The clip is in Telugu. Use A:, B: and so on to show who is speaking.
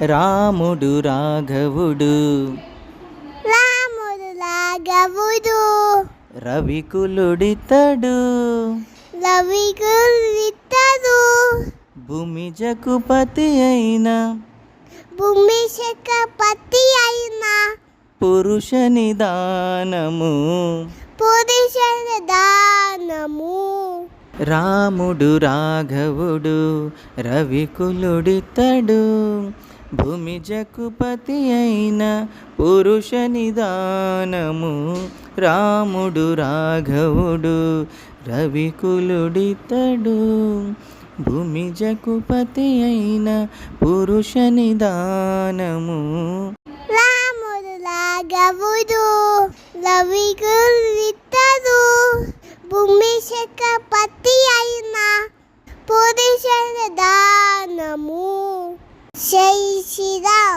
A: రాముడు రాఘవుడు.
B: రాముడు రాఘవుడు.
A: రవికులుడితడు
B: రవిగురితడు
A: భూమి జకుపతి అయిన.
B: భూమి చక్రపతి అయిన.
A: పురుష నిదానము. రాముడు రాఘవుడు రవికులుడితడు భూమి జకుపతి అయిన పురుష నిదానము రాముడు రాఘవుడు రవికులుడితడు భూమి జకుపతి అయిన పురుష నిదానము
B: రాముడు రాఘవుడు రవికులుడితడు భూమి 一起